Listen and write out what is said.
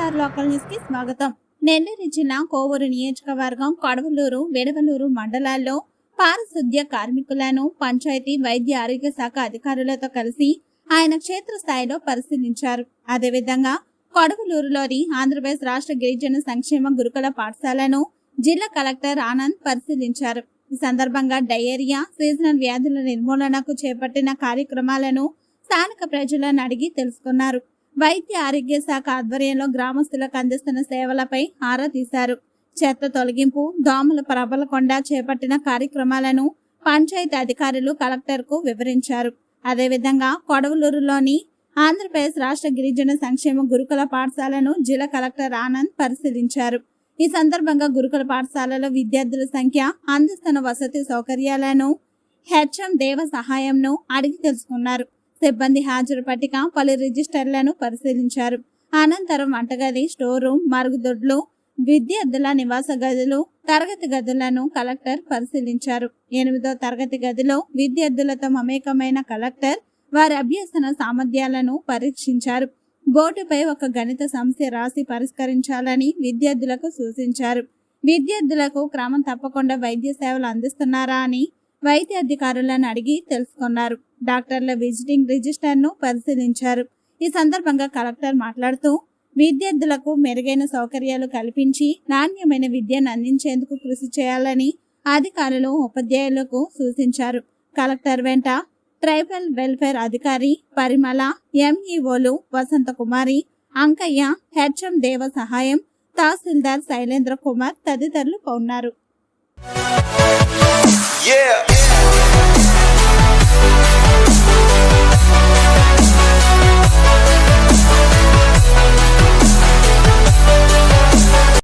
BRR local న్యూస్కి స్వాగతం. నెల్లూరు జిల్లా కోవూరు నియోజకవర్గం కొడవలూరు వెడవలూరు మండలాల్లో పారిశుద్ధ్య కార్మికులను పంచాయతీ వైద్య ఆరోగ్య శాఖ అధికారులతో కలిసి ఆయన క్షేత్రస్థాయిలో పరిశీలించారు. అదేవిధంగా కొడవలూరులోని ఆంధ్రప్రదేశ్ రాష్ట్ర గిరిజన సంక్షేమ గురుకుల పాఠశాలను జిల్లా కలెక్టర్ ఆనంద్ పరిశీలించారు. ఈ సందర్భంగా డయేరియా సీజనల్ వ్యాధుల నిర్మూలనకు చేపట్టిన కార్యక్రమాలను స్థానిక ప్రజలను అడిగి తెలుసుకున్నారు. వైద్య ఆరోగ్య శాఖ ఆధ్వర్యంలో గ్రామస్తులకు అందిస్తున్న సేవలపై ఆరా తీశారు. చెత్త తొలగింపు దోమల ప్రబలకుండా చేపట్టిన కార్యక్రమాలను పంచాయతీ అధికారులు కలెక్టర్కు వివరించారు. అదేవిధంగా కొడవలూరులోని ఆంధ్రప్రదేశ్ రాష్ట్ర గిరిజన సంక్షేమ గురుకుల పాఠశాలను జిల్లా కలెక్టర్ ఆనంద్ పరిశీలించారు. ఈ సందర్భంగా గురుకుల పాఠశాలలో విద్యార్థుల సంఖ్య అందిస్తున్న వసతి సౌకర్యాలను హెచ్ఎం దేవ సహాయంను అడిగి తెలుసుకున్నారు. సిబ్బంది హాజరు పట్టిక పలు రిజిస్టర్లను పరిశీలించారు. అనంతరం వంటగది స్టోర్ రూమ్ మరుగుదొడ్లు విద్యార్థుల నివాస గదులు తరగతి గదులను కలెక్టర్ పరిశీలించారు. ఎనిమిదో తరగతి గదిలో విద్యార్థులతో మమేకమైన కలెక్టర్ వారి అభ్యసన సామర్థ్యాలను పరీక్షించారు. బోర్డుపై ఒక గణిత సమస్య రాసి పరిష్కరించాలని విద్యార్థులకు సూచించారు. విద్యార్థులకు క్రమం తప్పకుండా వైద్య సేవలు అందిస్తున్నారా అని వైద్య అధికారులను అడిగి తెలుసుకున్నారు. డాక్టర్ల విజిటింగ్ రిజిస్టర్ను పరిశీలించారు. ఈ సందర్భంగా కలెక్టర్ మాట్లాడుతూ విద్యార్థులకు మెరుగైన సౌకర్యాలు కల్పించి నాణ్యమైన విద్యను అందించేందుకు కృషి చేయాలని అధికారులు ఉపాధ్యాయులకు సూచించారు. కలెక్టర్ వెంట ట్రైబల్ వెల్ఫేర్ అధికారి పరిమళ ఎంఈఓలు వసంత కుమారి అంకయ్య హెచ్ఎం దేవ సహాయం తహసీల్దార్ శైలేంద్ర కుమార్ తదితరులు ఉన్నారు Yeah.